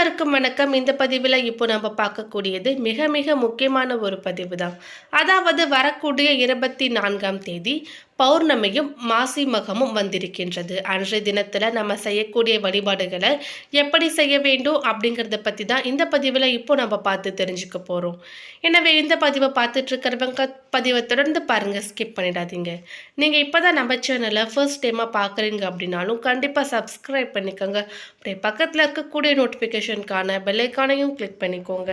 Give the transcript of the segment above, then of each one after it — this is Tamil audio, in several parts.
அனைவருக்கும் வணக்கம். இந்த பதிவில் இப்போ நம்ம பார்க்கக்கூடியது மிக மிக முக்கியமான ஒரு பதிவு தான் அதாவது வரக்கூடிய இருபத்தி நான்காம் தேதி பௌர்ணமியும் மாசி மகமும் வந்திருக்கின்றது. அன்றைய தினத்தில் நம்ம செய்யக்கூடிய வழிபாடுகளை எப்படி செய்ய வேண்டும் அப்படிங்கிறத பற்றி தான் இந்த பதிவில் இப்போ நம்ம பார்த்து தெரிஞ்சுக்க போகிறோம் எனவே இந்த பதிவை பார்த்துட்டு இருக்கிறவங்க பதிவை தொடர்ந்து பாருங்கள் ஸ்கிப் பண்ணிடாதீங்க. நீங்கள் இப்போ தான் நம்ம சேனலை ஃபர்ஸ்ட் டைமாக பார்க்குறீங்க அப்படின்னாலும் கண்டிப்பாக சப்ஸ்கிரைப் பண்ணிக்கோங்க. அப்படியே பக்கத்தில் இருக்கக்கூடிய நோட்டிஃபிகேஷனுக்கான பெல்லைக்கானையும் கிளிக் பண்ணிக்கோங்க.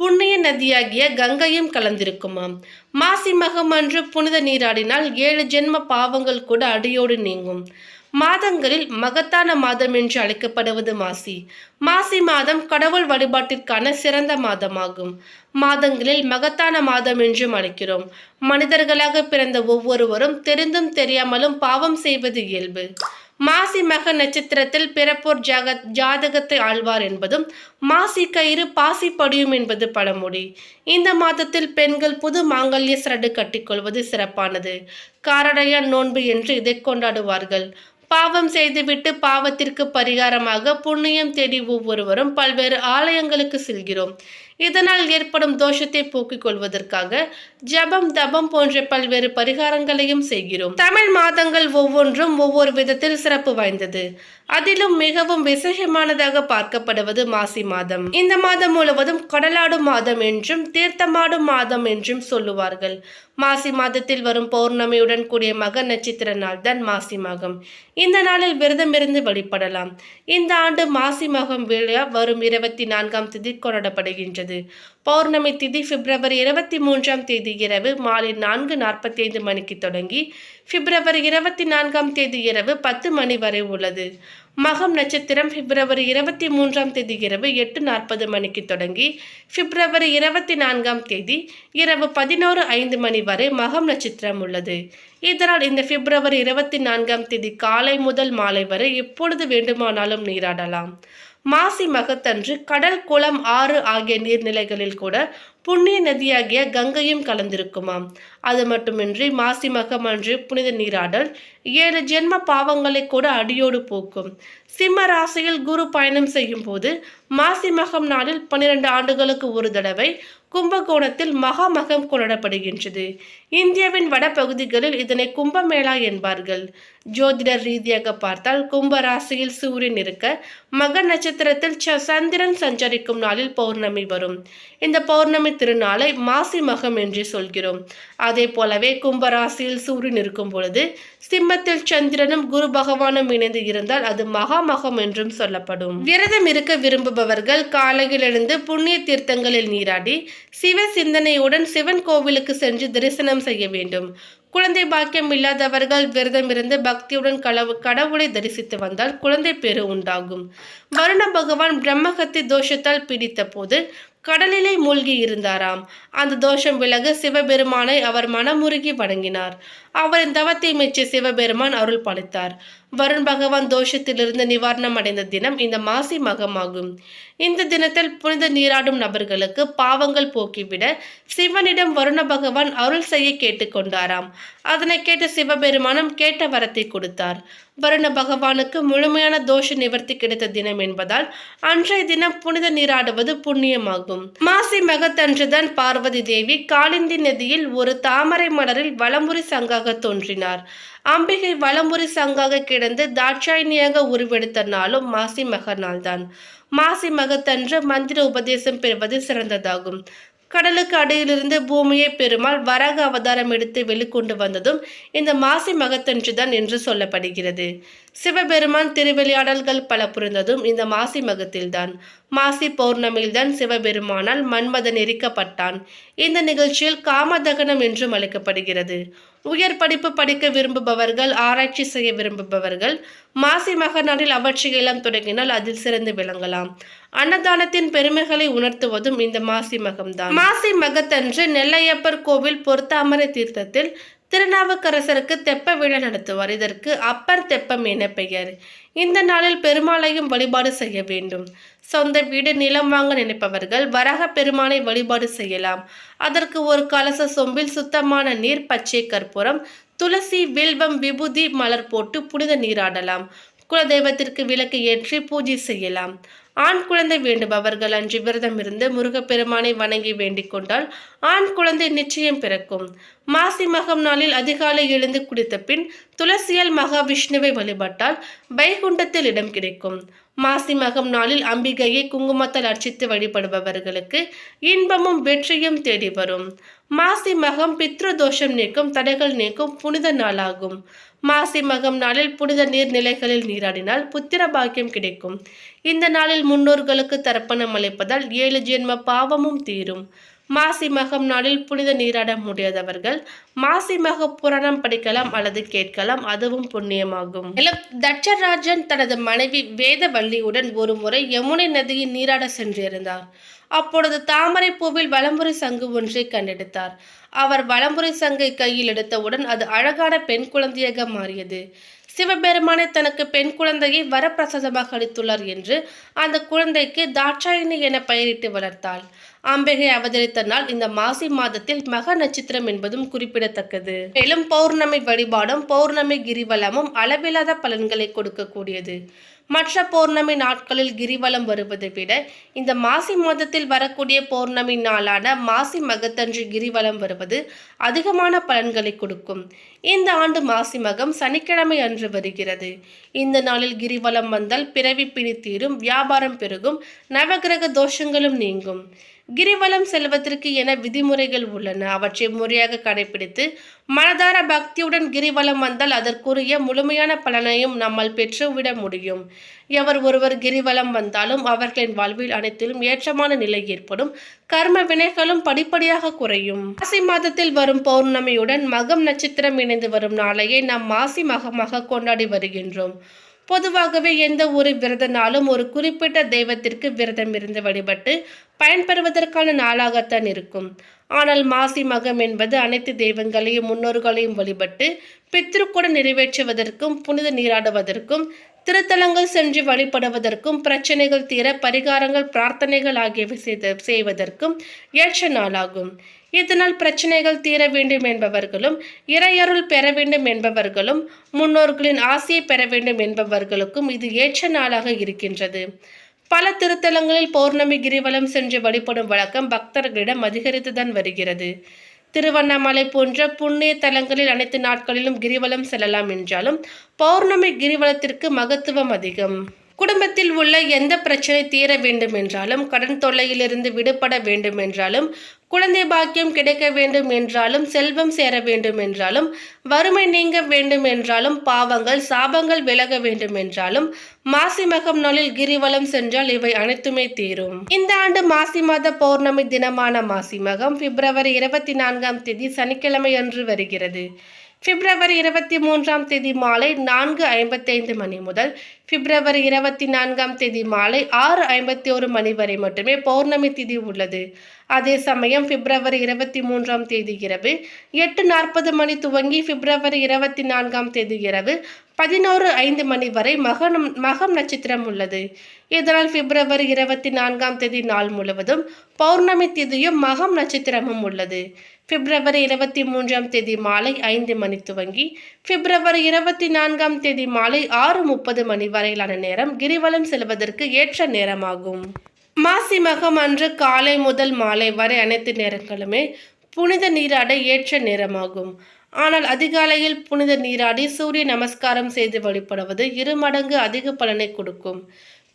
புண்ணிய நதியாகிய கங்கையும் கலந்திருக்குமாம். மாசி மகம் அன்று புனித நீராடினால் ஏழு ஜென்ம பாவங்கள் கூட அடியோடு நீங்கும். மாதங்களில் மகத்தான மாதம் என்று அழைக்கப்படுவது மாசி. மாசி மாதம் கடவுள் வழிபாட்டிற்கான சிறந்த மாதமாகும். மாதங்களில் மகத்தான மாதம் என்றும் அழைக்கிறோம். மனிதர்களாக பிறந்த ஒவ்வொருவரும் தெரிந்தும் தெரியாமலும் பாவம் செய்வது இயல்பு. மாசி மக நட்சத்திரத்தில் பிறப்போர் ஜாக ஜாதகத்தை ஆழ்வார் என்பதும் மாசி கயிறு பாசி படியும் என்பது பழமொழி. இந்த மாதத்தில் பெண்கள் புது மாங்கல்ய சரடு கட்டிக்கொள்வது சிறப்பானது. காரடையான் நோன்பு என்று இதை கொண்டாடுவார்கள். பாவம் செய்துவிட்டு பாவத்திற்கு பரிகாரமாக புண்ணியம் தேடி ஒவ்வொருவரும் பல்வேறு ஆலயங்களுக்கு செல்கிறோம். இதனால் ஏற்படும் தோஷத்தை போக்கிக் கொள்வதற்காக ஜபம் தபம் போன்ற பல்வேறு பரிகாரங்களையும் செய்கிறோம். தமிழ் மாதங்கள் ஒவ்வொன்றும் ஒவ்வொரு விதத்தில் சிறப்பு வாய்ந்தது. அதிலும் மிகவும் விசேஷமானதாக பார்க்கப்படுவது மாசி மாதம். இந்த மாதம் முழுவதும் கடலாடும் மாதம் என்றும் தீர்த்தமாடும் மாதம் என்றும் சொல்லுவார்கள். மாசி மாதத்தில் வரும் பௌர்ணமியுடன் கூடிய மக நட்சத்திர நாள் தான் மாசி மகம் இந்த நாளில் விரதம் இருந்து வழிபடலாம். இந்த ஆண்டு மாசி மகம் விழா வரும் இருபத்தி நான்காம் தேதி கொண்டாடப்படுகின்றது. பௌர்ணமி திதி பிப்ரவரி இருபத்தி மூன்றாம் தேதி இரவு மாலை நான்கு நாற்பத்தி ஐந்து மணிக்கு தொடங்கி பிப்ரவரி இருபத்தி நான்காம் தேதி இரவு பத்து மணி வரை உள்ளது. மகம் நட்சத்திரம் பிப்ரவரி இருபத்தி மூன்றாம் தேதி இரவு எட்டு நாற்பது மணிக்கு தொடங்கி பிப்ரவரி இருபத்தி நான்காம் தேதி இரவு பதினோரு ஐந்து மணி வரை மகம் நட்சத்திரம் உள்ளது. இதனால் இந்த பிப்ரவரி இருபத்தி நான்காம் தேதி காலை முதல் மாலை வரை எப்பொழுது வேண்டுமானாலும் நீராடலாம். மாசி மகத்தன்று கடல் குளம் ஆறு ஆகிய நீர்நிலைகளில் கூட புண்ணிய நதியாகிய கங்கையும் கலந்திருக்குமாம். அது மட்டுமின்றி மாசி மகம் அன்று புனித நீராடல் ஏழு ஜென்ம பாவங்களை கூட அடியோடு போக்கும். சிம்ம ராசியில் குரு பயணம் செய்யும் போது மாசி மகம் நாளில் பன்னிரண்டு ஆண்டுகளுக்கு ஒரு தடவை கும்பகோணத்தில் மகாமகம் கொண்டாடப்படுகின்றது. இந்தியாவின் வடபகுதிகளில் இதனை கும்பமேளா என்பார்கள். ஜோதிடர் ரீதியாக பார்த்தால் கும்ப ராசியில் சூரியன் இருக்க மக நட்சத்திரத்தில் ச- சந்திரன் சஞ்சரிக்கும் நாளில் பௌர்ணமி வரும். இந்த பௌர்ணமி திருநாளை மாசி மகம் என்று சொல்கிறோம். அதே போலவே கும்ப ராசியில் சூரியன் இருக்கும் பொழுது சிம்மத்தில் சந்திரனும் குரு பகவானும் இணைந்து இருந்தால் அது மகாமகம் என்றும் சொல்லப்படும். விரதம் இருக்க விரும்புபவர்கள் காலையில் எழுந்து புண்ணிய தீர்த்தங்களில் நீராடி சிவ சிந்தனையுடன் சிவன் கோவிலுக்கு சென்று தரிசனம் செய்ய வேண்டும். குழந்தை பாக்கியம் இல்லாதவர்கள் விரதம் இருந்து பக்தியுடன் களவு கடவுளை தரிசித்து வந்தால் குழந்தை பேறு உண்டாகும். வருண பகவான் பிரம்மகத்தி தோஷத்தால் பிடித்த போது கடலிலே மூழ்கி இருந்தாராம். அந்த தோஷம் விலக சிவபெருமானை அவர் மனமுருகி வணங்கினார். அவரின் தவத்தை மெச்சி சிவபெருமான் அருள் பாலித்தார் வருண் பகவான் தோஷத்திலிருந்து நிவாரணம் அடைந்த தினம் இந்த மாசி மகமாகும். இந்த தினத்தில் புனித நீராடும் நபர்களுக்கு பாவங்கள் போக்கிவிட சிவனிடம் வருண பகவான் அருள் செய்ய கேட்டுக்கொண்டாராம் அதனை கேட்ட சிவபெருமானம் கேட்ட வரத்தை கொடுத்தார். வருண பகவானுக்கு முழுமையான தோஷ நிவர்த்தி கிடைத்த தினம் என்பதால் அன்றைய தினம் புனித நீராடுவது புண்ணியமாகும். மாசி மகத்தன்றுதான் பார்வதி தேவி காளிந்தி நதியில் ஒரு தாமரை மலரில் வலமுறை சங்காக தோன்றினார். அம்பிகை வலம்புரி சங்காக கிடந்து தாட்சாயணியாக உருவெடுத்த நாளும் மாசி மக நாள்தான். மாசி மகத்தன்று மந்திர உபதேசம் பெறுவது சிறந்ததாகும். கடலுக்கு அடியிலிருந்து பூமியை பெருமாள் வராக அவதாரம் எடுத்து வெளிக்கொண்டு வந்ததும் இந்த மாசி மகத்தன்றுதான் என்று சொல்லப்படுகிறது. சிவபெருமான் திருவிளையாடல்கள் பல புரிந்ததும் இந்த மாசி மகத்தில்தான். மாசி பௌர்ணமியில்தான் சிவபெருமானால் மன்மதன் எரிக்கப்பட்டான். இந்த நிகழ்ச்சியில் காமதகனம் என்றும் அழைக்கப்படுகிறது. உயர் படிப்பு படிக்க விரும்புபவர்கள் ஆராய்ச்சி செய்ய விரும்புபவர்கள் மாசி மக அவற்றை எல்லாம் தொடங்கினால் அதில் சிறந்து விளங்கலாம். அன்னதானத்தின் பெருமைகளை உணர்த்துவதும் இந்த மாசி மகம்தான். மாசி மகத்தன்று நெல்லையப்பர் கோவில் பொருத்தாமரை தீர்த்தத்தில் திருநாவுக்கரசருக்கு தெப்ப விழா நடத்துவார். இதற்கு அப்பர் தெப்பம் என பெயர். இந்த நாளில் பெருமாளையும் வழிபாடு செய்ய வேண்டும். சொந்த வீடு நிலம் வாங்க நினைப்பவர்கள் வராக பெருமானை வழிபாடு செய்யலாம். அதற்கு ஒரு கலச சொம்பில் சுத்தமான நீர் பச்சை கற்பூரம் துளசி வில்வம் விபூதி மலர் போட்டு புனித நீராடலாம். குலதெய்வத்திற்கு விளக்கு ஏற்றி பூஜை செய்யலாம். ஆண் குழந்தை வேண்டுபவர்கள் அன்று விரதம் இருந்து முருகப்பெருமானை வணங்கி வேண்டிக் கொண்டால் ஆண் குழந்தை நிச்சயம் பிறக்கும். மாசி மகம் நாளில் அதிகாலை எழுந்து குடித்த பின் துளசியால் மகாவிஷ்ணுவை வழிபட்டால் வைகுண்டத்தில் இடம் கிடைக்கும். மாசி மகம் நாளில் அம்பிகையை குங்குமத்தால் அர்ச்சித்து வழிபடுபவர்களுக்கு இன்பமும் வெற்றியும் தேடி வரும். மாசி மகம் பித்ரு தோஷம் நீக்கும் தடைகள் நீக்கும் புனித நாளாகும். மாசி மகம் நாளில் புனித நீர்நிலைகளில் நீராடினால் புத்திர பாக்கியம் கிடைக்கும். இந்த நாளில் முன்னோர்களுக்கு தர்ப்பணம் அளிப்பதால் ஏழு ஜென்ம பாவமும் தீரும். மாசி மகம் நாளில் புனித நீராட முடியாதவர்கள் மாசி மக புராணம் படிக்கலாம் அல்லது கேட்கலாம் அதுவும் புண்ணியமாகும். மேலும் தட்சராஜன் தனது மனைவி வேதவள்ளியுடன் ஒரு முறை யமுனை நதியில் நீராட சென்றிருந்தார். அப்பொழுது தாமரை பூவில் வலம்புரி சங்கு ஒன்றை கண்டெடுத்தார். அவர் வலம்புரி சங்கை கையில் எடுத்தவுடன் அது அழகான பெண் குழந்தையாக மாறியது. சிவபெருமானை தனக்கு பெண் குழந்தையை வரப்பிரசாதமாக அளித்துள்ளார் என்று அந்த குழந்தைக்கு தாட்சாயினி என பெயரிட்டு வளர்த்தாள். அம்பிகை அவதரித்த நாள் இந்த மாசி மாதத்தில் மக நட்சத்திரம் என்பதும் குறிப்பிடத்தக்கது. மேலும் பௌர்ணமி வழிபாடும் பௌர்ணமி கிரிவலமும் அளவில்லாத பலன்களை கொடுக்கக்கூடியது. மற்ற பௌர்ணமி நாட்களில் கிரிவலம் வருவதை விட இந்த மாசி மாதத்தில் வரக்கூடிய பௌர்ணமி நாளான மாசி மகத்தன்று கிரிவலம் வருவது அதிகமான பலன்களை கொடுக்கும். இந்த ஆண்டு மாசி மகம் சனிக்கிழமை அன்று வருகிறது. இந்த நாளில் கிரிவலம் வந்தால் பிறவி பிணி தீரும் வியாபாரம் பெருகும் நவகிரக தோஷங்களும் நீங்கும். கிரிவலம் செல்வதற்கு என விதிமுறைகள் உள்ளன. அவற்றை முறையாக கடைபிடித்து மனதார பக்தியுடன் கிரிவலம் வந்தால் அதற்குரிய முழுமையான பலனையும் நம்மால் பெற்றுவிட முடியும். எவர் ஒருவர் கிரிவலம் வந்தாலும் அவர்களின் வாழ்வில் அனைத்திலும் ஏற்றமான நிலை ஏற்படும். கர்ம வினைகளும் படிப்படியாக குறையும். மாசி மாதத்தில் வரும் பௌர்ணமியுடன் மகம் நட்சத்திரம் இணைந்து வரும் நாளையே நாம் மாசி மகமாக கொண்டாடி வருகின்றோம். பொதுவாகவே எந்த ஒரு விரதனாலும் ஒரு குறிப்பிட்ட தெய்வத்திற்கு விரதம் இருந்து வழிபட்டு பயன்பெறுவதற்கான நாளாகத்தான் இருக்கும். ஆனால் மாசி மகம் என்பது அனைத்து தெய்வங்களையும் முன்னோர்களையும் வழிபட்டு பித்ருக்குடன் நிறைவேற்றுவதற்கும் புனித நீராடுவதற்கும் திருத்தலங்கள் சென்று வழிபடுவதற்கும் பிரச்சனைகள் தீர பரிகாரங்கள் பிரார்த்தனைகள் ஆகியவை செய்த செய்வதற்கும் ஏற்ற நாளாகும். இதனால் பிரச்சனைகள் தீர வேண்டும் என்பவர்களும் இறையருள் பெற வேண்டும் என்பவர்களும் முன்னோர்களின் ஆசையை பெற வேண்டும் என்பவர்களுக்கும் இது ஏற்ற நாளாக இருக்கின்றது. பல திருத்தலங்களில் பௌர்ணமி கிரிவலம் சென்று வழிபடும் வழக்கம் பக்தர்களிடம் அதிகரித்துதான் வருகிறது. திருவண்ணாமலை போன்ற புண்ணிய தலங்களில் அனைத்து நாட்களிலும் கிரிவலம் செல்லலாம் என்றாலும் பௌர்ணமி கிரிவலத்திற்கு மகத்துவம் அதிகம். குடும்பத்தில் உள்ள எந்த பிரச்சனை தீர வேண்டும் என்றாலும் கடன் தொல்லையிலிருந்து விடுபட வேண்டும் என்றாலும் குழந்தை பாக்கியம் கிடைக்க வேண்டும் என்றாலும் செல்வம் சேர வேண்டும் என்றாலும் வறுமை நீங்க வேண்டும் என்றாலும் பாவங்கள் சாபங்கள் விலக வேண்டும் என்றாலும் மாசி மகம் நாளில் கிரிவலம் சென்றால் இவை அனைத்துமே தீரும். இந்த ஆண்டு மாசி மாத பௌர்ணமி தினமான மாசி மகம் பிப்ரவரி இருபத்தி நான்காம் தேதி சனிக்கிழமை அன்று வருகிறது. பிப்ரவரி இருபத்தி மூன்றாம் தேதி மாலை நான்கு ஐம்பத்தைந்து மணி முதல் பிப்ரவரி இருபத்தி நான்காம் தேதி மாலை ஆறு ஐம்பத்தி ஒரு மணி வரை மட்டுமே பௌர்ணமி திதி உள்ளது. அதே சமயம் பிப்ரவரி இருபத்தி மூன்றாம் தேதி இரவு எட்டு நாற்பது மணி துவங்கி பிப்ரவரி இருபத்தி நான்காம் தேதி இரவு பதினோரு ஐந்து மணி வரை மகனம் மகம் நட்சத்திரம் உள்ளது. இதனால் பிப்ரவரி இருபத்தி நான்காம் தேதி நாள் முழுவதும் பௌர்ணமி திதியும் மகம் நட்சத்திரமும் உள்ளது. பிப்ரவரி இருபத்தி மூன்றாம் தேதி மாலை ஐந்து மணி துவங்கி பிப்ரவரி இருபத்தி நான்காம் தேதி மாலை ஆறு முப்பது மணி வரையிலான நேரம் கிரிவலம் செல்வதற்கு ஏற்ற நேரமாகும். மாசி மகம் அன்று காலை முதல் மாலை வரை அனைத்து நேரங்களுமே புனித நீராட ஏற்ற நேரமாகும். ஆனால் அதிகாலையில் புனித நீராடி சூரிய நமஸ்காரம் செய்து வழிபடுவது இரு மடங்கு அதிக பலனை கொடுக்கும்.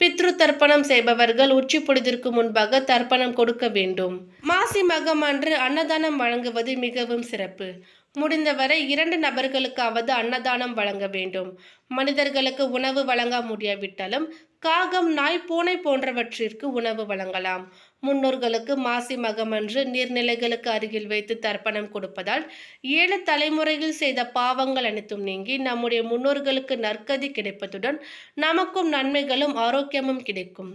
பித்ரு தர்ப்பணம் செய்பவர்கள் உச்சி பொழுதிற்கு முன்பாக தர்ப்பணம் கொடுக்க வேண்டும். மாசி மகம் அன்று அன்னதானம் வழங்குவது மிகவும் சிறப்பு. முடிந்தவரை இரண்டு நபர்களுக்காவது அன்னதானம் வழங்க வேண்டும். மனிதர்களுக்கு உணவு வழங்க முடியாவிட்டாலும் காகம் நாய் பூனை போன்றவற்றிற்கு உணவு வழங்கலாம். முன்னோர்களுக்கு மாசி மகமன்று நீர்நிலைகளுக்கு அருகில் வைத்து தர்ப்பணம் கொடுப்பதால் ஏழு தலைமுறையில் செய்த பாவங்கள் அனைத்தும் நீங்கி நம்முடைய முன்னோர்களுக்கு நற்கதி கிடைப்பதுடன் நமக்கும் நன்மைகளும் ஆரோக்கியமும் கிடைக்கும்.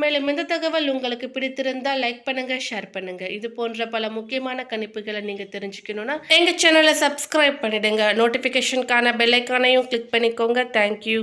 மேலும் இந்த தகவல் உங்களுக்கு பிடித்திருந்தால் லைக் பண்ணுங்க ஷேர் பண்ணுங்க. இது போன்ற பல முக்கியமான கணிப்புகளை நீங்க தெரிஞ்சுக்கணும்னா எங்க சேனலை சப்ஸ்கிரைப் பண்ணிடுங்க. நோட்டிபிகேஷனுக்கான பெல்லைக்கானையும் கிளிக் பண்ணிக்கோங்க. தேங்க்யூ